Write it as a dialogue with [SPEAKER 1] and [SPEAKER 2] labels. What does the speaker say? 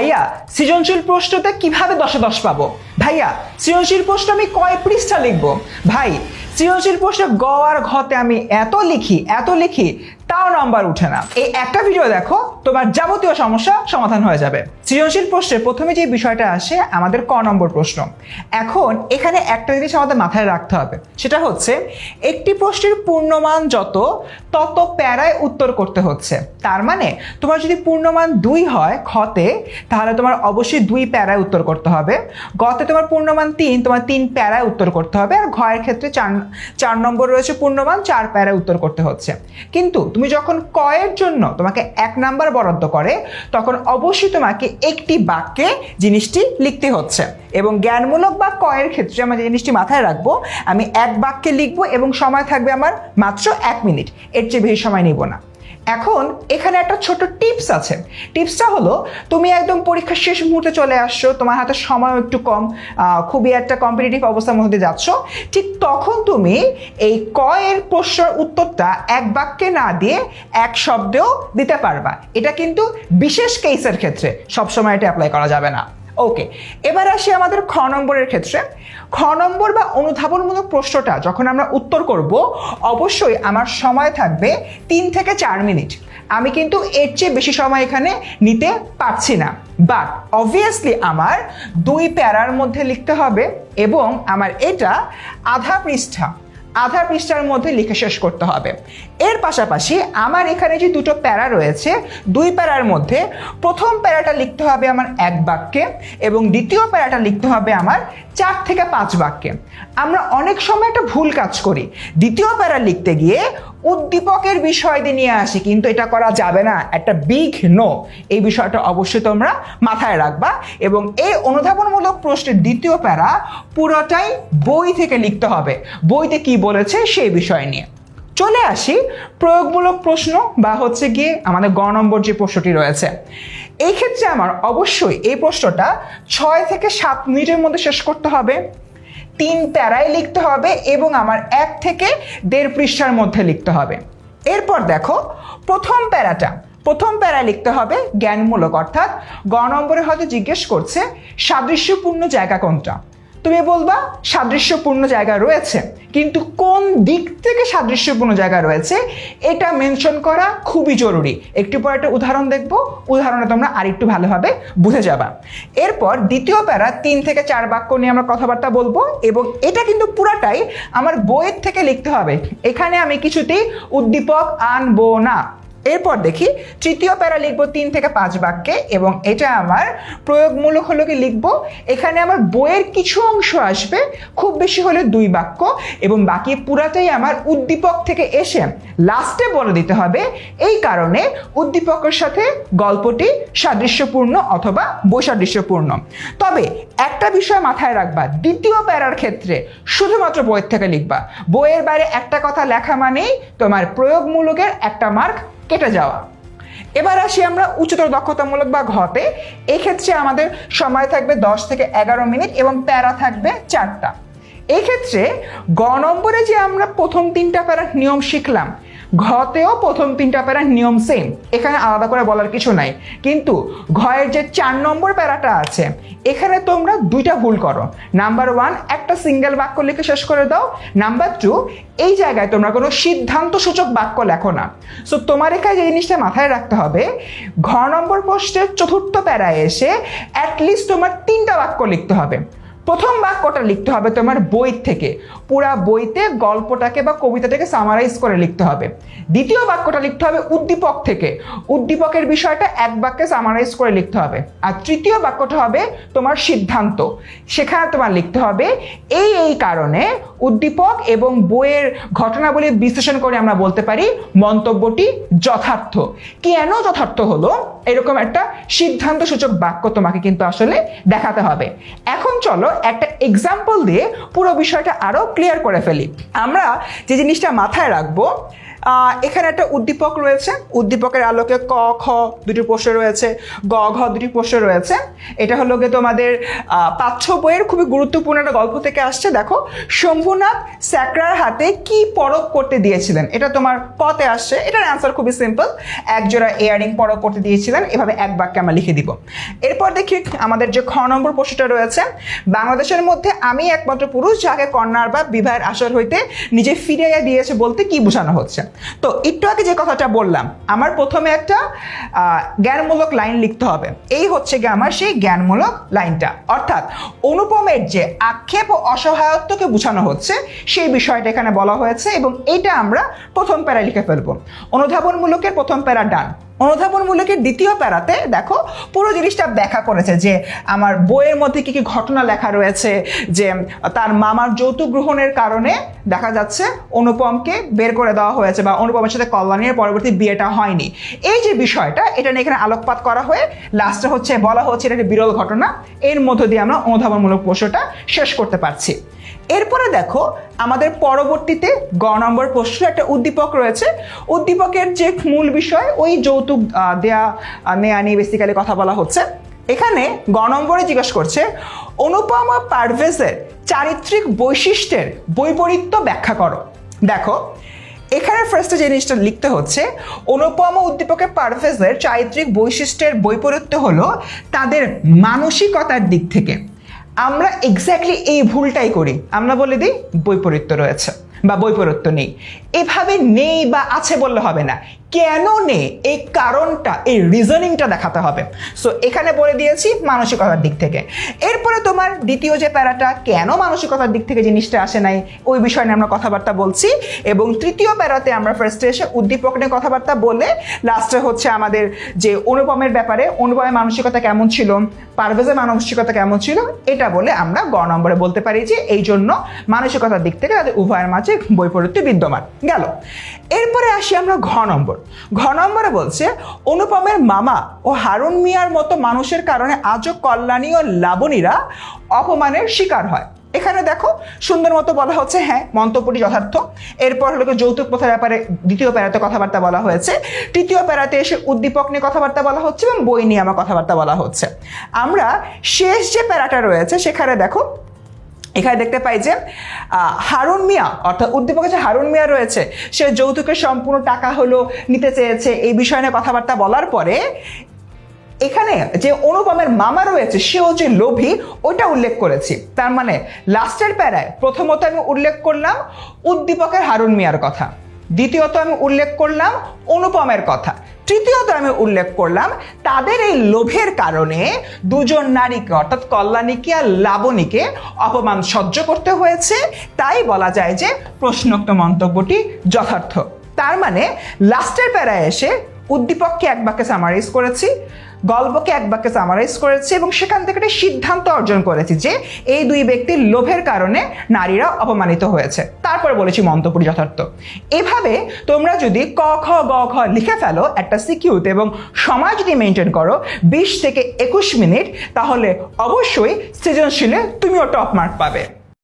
[SPEAKER 1] ভাইয়া, সৃজনশীল প্রশ্নতে কীভাবে দশে দশ পাবো? ভাইয়া, সৃজনশীল প্রশ্ন আমি কয় পৃষ্ঠা লিখব? ভাই, সৃজনশীল প্রশ্ন গ আর ঘতে আমি এত লিখি এত লিখি তাও নাম্বার উঠে না। এই একটা ভিডিও দেখো, তোমার যাবতীয় সমস্যা সমাধান হয়ে যাবে। সৃজনশীল প্রশ্নে প্রথমে যে বিষয়টা আসে, আমাদের ক নম্বর প্রশ্ন। এখন এখানে একটা জিনিস আমাদের মাথায় রাখতে হবে। সেটা হচ্ছে, একটি প্রশ্নের পূর্ণমান যত, তত প্যারায় উত্তর করতে হচ্ছে। তার মানে তোমার যদি পূর্ণমান দুই হয় খতে তাহলে তোমার অবশ্যই দুই প্যারায় উত্তর করতে হবে। গতে তোমার পূর্ণমান তিন, তোমার তিন প্যারায় উত্তর করতে হবে। আর ঘয়ের ক্ষেত্রে চার চার নম্বর রয়েছে পূর্ণমান, চার প্যারায় উত্তর করতে হচ্ছে। কিন্তু তুমি যখন কয়ের জন্য তোমাকে এক নাম্বার বরাদ্দ করে, তখন অবশ্যই তোমাকে একটি বাক্যে জিনিসটি লিখতে হচ্ছে। এবং জ্ঞানমূলক বা কয়ের ক্ষেত্রে আমার যে জিনিসটি মাথায় রাখব, আমি এক বাক্যে লিখব এবং সময় থাকবে আমার মাত্র এক মিনিট। এর চেয়ে বেশি সময় নিব না। এখন এখানে একটা ছোট টিপস আছে। টিপসটা হলো, তুমি একদম পরীক্ষার শেষ মুহূর্তে চলে আসছো, তোমার হাতে সময় একটু কম খুবই একটা কম্পিটিটিভ অবস্থার মধ্যে যাচ্ছ। ঠিক তখন তুমি এই কয়ের প্রশ্নের উত্তরটা এক বাক্যে না দিয়ে এক শব্দেও দিতে পারবা। এটা কিন্তু বিশেষ কেসের ক্ষেত্রে সবসময় এটা অ্যাপ্লাই করা যাবে না। ওকে এবার আসি আমাদের খ নম্বরের ক্ষেত্রে। খ নম্বর বা অনুধাবনমূলক প্রশ্নটা যখন আমরা উত্তর করব, অবশ্যই আমার সময় থাকবে তিন থেকে চার মিনিট। আমি কিন্তু এর চেয়ে বেশি সময় এখানে নিতে পারছি না। বাট অবভিয়াসলি আমার দুই প্যারার মধ্যে লিখতে হবে এবং আমার এটা আধা পৃষ্ঠা। আধা পৃষ্ঠার মধ্যে লিখে শেষ করতে হবে। এর পাশাপাশি আমার এখানে যে দুটো প্যারা রয়েছে, দুই প্যারার মধ্যে প্রথম প্যারাটা লিখতে হবে আমার এক বাক্যে এবং দ্বিতীয় প্যারাটা লিখতে হবে আমার চার থেকে পাঁচ বাক্যে। আমরা অনেক সময় একটা ভুল কাজ করি। দ্বিতীয় প্যারা লিখতে গিয়ে উদ্দীপকের বিষয় দিয়ে নিয়ে আসি, কিন্তু এটা করা যাবে না। একটা বিগ নো এই বিষয়টা অবশ্যই তোমরা মাথায় রাখবা এবং এই অনুধাবনমূলক প্রশ্নের দ্বিতীয় প্যারা পুরোটাই বই থেকে লিখতে হবে। বইতে কি বলেছে সেই বিষয় নিয়ে। চলে আসি প্রয়োগমূলক প্রশ্ন বা হচ্ছে গিয়ে আমাদের গ নম্বর যে প্রশ্নটি রয়েছে। এই ক্ষেত্রে আমার অবশ্যই এই প্রশ্নটা ছয় থেকে সাত মিনিটের মধ্যে শেষ করতে হবে। তিন প্যারায় লিখতে হবে এবং আমার এক থেকে দেড় পৃষ্ঠার মধ্যে লিখতে হবে। এরপর দেখো, প্রথম প্যারাটা, প্রথম প্যারা লিখতে হবে জ্ঞানমূলক, অর্থাৎ গ নম্বরে হয়তো জিজ্ঞেস করছে, সাদৃশ্যপূর্ণ জায়গা কোনটা? তুমি বলবা, সাদৃশ্যপূর্ণ জায়গা রয়েছে, কিন্তু কোন দিক থেকে সাদৃশ্যপূর্ণ জায়গা রয়েছে, এটা মেনশন করা খুবই জরুরি। একটু পর একটা উদাহরণ দেখব উদাহরণে তোমরা আরেকটু ভালোভাবে বুঝে যাবা। এরপর দ্বিতীয় প্যারা, তিন থেকে চার বাক্য নিয়ে আমরা কথাবার্তা বলব, এবং এটা কিন্তু পুরাটাই আমার বইয়ের থেকে লিখতে হবে। এখানে আমি কিছুতেই উদ্দীপক আনব না। এরপর দেখি, তৃতীয় প্যারা লিখব তিন থেকে পাঁচ বাক্যে, এবং এটা আমার প্রয়োগমূলক হলো কি লিখব, এখানে আমার বইয়ের কিছু অংশ আসবে, খুব বেশি হলে দুই বাক্য, এবং বাকি পুরাটাই আমার উদ্দীপক থেকে এসে লাস্টে বলে দিতে হবে, এই কারণে উদ্দীপকের সাথে গল্পটি সাদৃশ্যপূর্ণ অথবা বৈসাদৃশ্যপূর্ণ। তবে একটা বিষয় মাথায় রাখবা, দ্বিতীয় প্যারার ক্ষেত্রে শুধুমাত্র বইয়ের থেকে লিখবা, বইয়ের বাইরে একটা কথা লেখা মানেই তোমার প্রয়োগমূলকের একটা মার্ক কেটে যাওয়া। এবার আসি আমরা উচ্চতর দক্ষতামূলক বা ঘতে এক্ষেত্রে আমাদের সময় থাকবে দশ থেকে এগারো মিনিট এবং প্যারা থাকবে চারটা। এক্ষেত্রে ক্ষেত্রে গ নম্বরে যে আমরা প্রথম তিনটা প্যারার নিয়ম শিখলাম ঘতেও প্রথম তিনটা প্যারার নিয়ম সেম এখানে আলাদা করে বলার কিছু নাই। কিন্তু ঘয়ের যে চার নম্বর প্যারাটা আছে, এখানে তোমরা দুইটা ভুল করো। নাম্বার ওয়ান একটা সিঙ্গেল বাক্য লিখে শেষ করে দাও। নাম্বার টু এই জায়গায় তোমরা কোনো সিদ্ধান্ত সূচক বাক্য লেখো না। সো তোমার এখানে যে জিনিসটা মাথায় রাখতে হবে, ঘ নম্বর পোস্টের চতুর্থ প্যারায় এসে অ্যাটলিস্ট তোমার তিনটা বাক্য লিখতে হবে। প্রথম বাক্যটা লিখতে হবে তোমার বই থেকে। পুরা বইতে গল্পটাকে বা কবিতাটাকে সামারাইজ করে লিখতে হবে। দ্বিতীয় বাক্যটা লিখতে হবে উদ্দীপক থেকে। উদ্দীপকের বিষয়টা এক বাক্যে সামারাইজ করে লিখতে হবে। আর তৃতীয় বাক্যটা হবে তোমার সিদ্ধান্ত। সেখানে তোমার লিখতে হবে, এই এই কারণে উদ্দীপক এবং বইয়ের ঘটনাবলী বিশ্লেষণ করে আমরা বলতে পারি মন্তব্যটি যথার্থ। কেন যথার্থ হলো? এরকম একটা সিদ্ধান্ত সূচক বাক্য তোমাকে কিন্তু আসলে দেখাতে হবে। এখন চলো একটা এক্সাম্পল দিয়ে পুরো বিষয়টা আরও ক্লিয়ার করে ফেলি। আমরা যে জিনিসটা মাথায় রাখব এখানে একটা উদ্দীপক রয়েছে। উদ্দীপকের আলোকে ক, খ দুটি প্রশ্ন রয়েছে, গ, ঘ দুটি প্রশ্ন রয়েছে। এটা হলো গিয়ে তোমাদের পাঠ্য বইয়ের খুবই গুরুত্বপূর্ণ একটা গল্প থেকে আসছে। দেখো, শম্ভুনাথ স্যাকরার হাতে কি পরক করতে দিয়েছিলেন? এটা তোমার কতে আসছে। এটার অ্যান্সার খুবই সিম্পল এক জোড়া ইয়ারিং পরক করতে দিয়েছিলেন। এভাবে এক বাক্যে আমরা লিখে দিব। এরপর দেখি আমাদের যে খ নম্বর প্রশ্নটা রয়েছে, বাংলাদেশের মধ্যে আমি একমাত্র পুরুষ যাকে কন্যার বা বিবাহের আসর হইতে নিজে ফিরাইয়া দিয়েছে বলতে কি বোঝানো হচ্ছে? তো একটু আগে যে কথাটা বললাম, আমার প্রথমে একটা জ্ঞানমূলক লাইন লিখতে হবে। এই হচ্ছে গিয়ে আমার সেই জ্ঞানমূলক লাইনটা। অর্থাৎ অনুপমের যে আক্ষেপ ও অসহায়ত্বকে বোঝানো হচ্ছে, সেই বিষয়টা এখানে বলা হয়েছে এবং এটা আমরা প্রথম প্যারা লিখে ফেলব। অনুধাবনমূলকের প্রথম প্যারা ডান। অনুধাবনমূলকের দ্বিতীয় প্যারাতে, দেখো, পুরো জিনিসটা ব্যাখ্যা করেছে যে আমার বইয়ের মধ্যে কি কি ঘটনা লেখা রয়েছে, যে তার মামার যৌতুক গ্রহণের কারণে দেখা যাচ্ছে অনুপমকে বের করে দেওয়া হয়েছে বা অনুপমের সাথে কল্যাণীর পরবর্তী বিয়েটা হয়নি। এই যে বিষয়টা, এটা নিয়ে এখানে আলোকপাত করা হয়ে লাস্টে হচ্ছে, বলা হচ্ছে এটা একটা বিরল ঘটনা। এর মধ্য দিয়ে আমরা অনুধাবনমূলক প্রশ্নটা শেষ করতে পারছি। এরপরে দেখো, আমাদের পরবর্তীতে গ নম্বর প্রশ্ন একটা উদ্দীপক রয়েছে। উদ্দীপকের যে মূল বিষয়, ওই যৌতুক দেয়া নেয়া নিয়ে বেসিক্যালি কথা বলা হচ্ছে। এখানে গ নম্বরে জিজ্ঞেস করছে, অনুপমা পারভেজের চারিত্রিক বৈশিষ্ট্যের বৈপরীত্য ব্যাখ্যা করো। দেখো, এখানে ফার্স্টে জিনিসটা লিখতে হচ্ছে, অনুপম ও উদ্দীপকের পারভেজের চারিত্রিক বৈশিষ্ট্যের বৈপরীত্য হলো তাদের মানসিকতার দিক থেকে। আমরা এক্স্যাক্টলি এই ভুলটাই করি। আমরা বলে দিই, বৈপরীত্য রয়েছে বা বৈপরীত্য নেই। এভাবে নেই বা আছে বললে হবে না। কেন নেই এই কারণটা, এই রিজনিংটা দেখাতে হবে? সো এখানে বলে দিয়েছি মানসিকতার দিক থেকে। এরপরে তোমার দ্বিতীয় যে প্যারাটা, কেন মানসিকতার দিক থেকে জিনিসটা আসে নাই, ওই বিষয় নিয়ে আমরা কথাবার্তা বলছি। এবং তৃতীয় প্যারাতে আমরা ফার্স্টে এসে উদ্দীপক নিয়ে কথাবার্তা বলে লাস্টে হচ্ছে আমাদের যে অনুপমের ব্যাপারে, অনুপমের মানসিকতা কেমন ছিল, পারভেজের মানসিকতা কেমন ছিল, এটা বলে আমরা গ নম্বরে বলতে পারি যে, এই জন্য মানসিকতার দিক থেকে তাদের উভয়ের মাঝে বৈপরীত্য বিদ্যমান। গেল। এরপরে আসি আমরা ঘ নম্বর। ঘ নম্বরে বলছে, অনুপমের মামা ও হারুন মিয়ার মতো মানুষের কারণে আজও কল্যাণী ও লাবণীরা অপমানের শিকার হয়। এখানে দেখো, সুন্দর মতো বলা হচ্ছে হ্যাঁ মন্তব্যটি যথার্থ। এরপর হলো যৌতুক প্রথার ব্যাপারে দ্বিতীয় প্যারাতে কথাবার্তা বলা হয়েছে। তৃতীয় প্যারাতে এসে উদ্দীপক নিয়ে কথাবার্তা বলা হচ্ছে এবং বই নিয়ে আমার কথাবার্তা বলা হচ্ছে। আমরা শেষ যে প্যারাটা রয়েছে, সেখানে দেখো এখানে দেখতে পাই যে হারুন মিয়া, অর্থাৎ উদ্দীপকে যে হারুন মিয়া রয়েছে, সে যৌতুকের সম্পূর্ণ টাকা হলো নিতে চেয়েছে। এই বিষয় নিয়ে কথাবার্তা বলার পরে এখানে যে অনুপমের মামা রয়েছে, সেও যে লোভী, ওইটা উল্লেখ করেছি। তার মানে লাস্টের প্যারায় প্রথমত আমি উল্লেখ করলাম উদ্দীপকের হারুন মিয়ার কথা। দ্বিতীয়ত আমি উল্লেখ করলাম অনুপমের কথা। তৃতীয়ত আমি উল্লেখ করলাম, তাদের এই লোভের কারণে দুজন নারীকে, অর্থাৎ কল্যাণীকে আর লাবণীকে অপমান সহ্য করতে হয়েছে। তাই বলা যায় যে প্রশ্নোক্ত মন্তব্যটি যথার্থ। তার মানে লাস্টের প্যারায় এসে উদ্দীপককে এক বাক্যে সামারাইজ করেছি। গল্পকে এক বাক্যে সামারাইজ করেছি এবং সেখান থেকে একটা সিদ্ধান্ত অর্জন করেছি যে এই দুই ব্যক্তির লোভের কারণে নারীরা অপমানিত হয়েছে। তারপরে বলেছি মন্তব্য যথার্থ। এভাবে তোমরা যদি ক, খ, গ, খ লিখে ফেলো একটা সিকিউতে এবং সময় যদি মেনটেন করো বিশ থেকে একুশ মিনিট, তাহলে অবশ্যই সৃজনশীলে তুমিও টপ মার্ক পাবে।